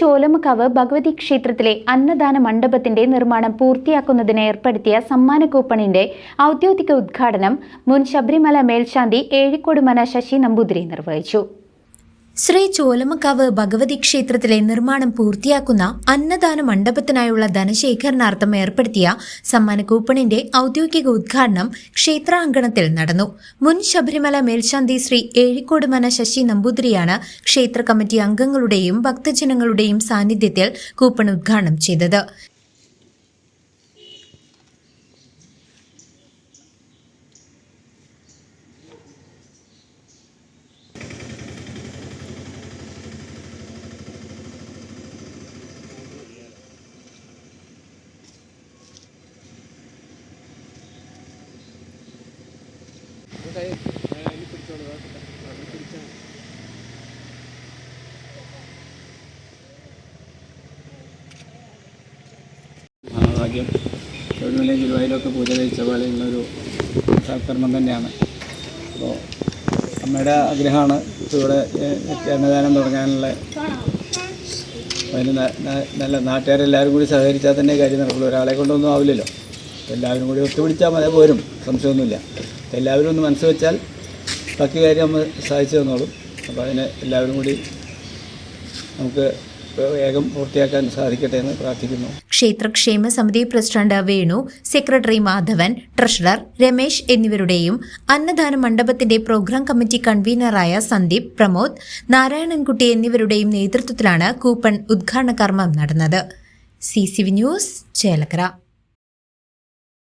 Cholamakkavu Bhagavathi ക്ഷേത്രത്തിലെ അന്നദാന മണ്ഡപത്തിന്റെ നിർമ്മാണം പൂർത്തിയാക്കുന്നതിന് ഏർപ്പെടുത്തിയ സമ്മാന കൂപ്പണിന്റെ ഔദ്യോഗിക ഉദ്ഘാടനം മുൻ ശബരിമല മേൽശാന്തി ഏഴിക്കോട് മന ശശി നമ്പൂതിരി നിർവഹിച്ചു. ശ്രീ ചോലമക്കാവ് ഭഗവതി ക്ഷേത്രത്തിലെ നിർമ്മാണം പൂർത്തിയാക്കുന്ന അന്നദാന മണ്ഡപത്തിനായുള്ള ധനശേഖരണാർത്ഥം ഏർപ്പെടുത്തിയ സമ്മാന കൂപ്പണിന്റെ ഔദ്യോഗിക ഉദ്ഘാടനം ക്ഷേത്രാങ്കണത്തിൽ നടന്നു. മുൻ ശബരിമല മേൽശാന്തി ശ്രീ ഏഴിക്കോട് മന ശശി നമ്പൂതിരിയാണ് ക്ഷേത്ര കമ്മിറ്റി അംഗങ്ങളുടെയും ഭക്തജനങ്ങളുടെയും സാന്നിധ്യത്തിൽ കൂപ്പൺ ഉദ്ഘാടനം ചെയ്തത്. മഹാഭാഗ്യം തൊഴിലിലെ ഗുരുവായൂരൊക്കെ പൂജ കഴിച്ച പോലെയുള്ളൊരു സൽക്കർമ്മം തന്നെയാണ്. അപ്പോൾ അമ്മയുടെ ആഗ്രഹമാണ് ഇവിടെ അന്നദാനം തുടങ്ങാനുള്ള. അതിന് നല്ല നാട്ടുകാരെല്ലാവരും കൂടി സഹകരിച്ചാൽ തന്നെ കാര്യം നടക്കുള്ളൂ. ഒരാളെ കൊണ്ടൊന്നും ആവില്ലല്ലോ. എല്ലാവരും കൂടി ഒത്തുപിടിച്ചാൽ മതി പോരും. സംശയമൊന്നുമില്ല. എല്ലാവരും ഒന്ന് മനസ്സ് വെച്ചാൽ ബാക്കി കാര്യം നമ്മൾ സാധിച്ചു തന്നോളും. അപ്പോൾ അതിനെ എല്ലാവരും കൂടി നമുക്ക് വേഗം പൂർത്തിയാക്കാൻ സാധിക്കട്ടെ എന്ന് പ്രാർത്ഥിക്കുന്നു. ക്ഷേത്രക്ഷേമ സമിതി president Venu secretary Madhavan treasurer Ramesh എന്നിവരുടെയും അന്നദാന മണ്ഡപത്തിന്റെ പ്രോഗ്രാം കമ്മിറ്റി കൺവീനറായ സന്ദീപ് പ്രമോദ് നാരായണൻകുട്ടി എന്നിവരുടെയും നേതൃത്വത്തിലാണ് കൂപ്പൺ ഉദ്ഘാടന കർമ്മം നടന്നത്. C news Chelakkara.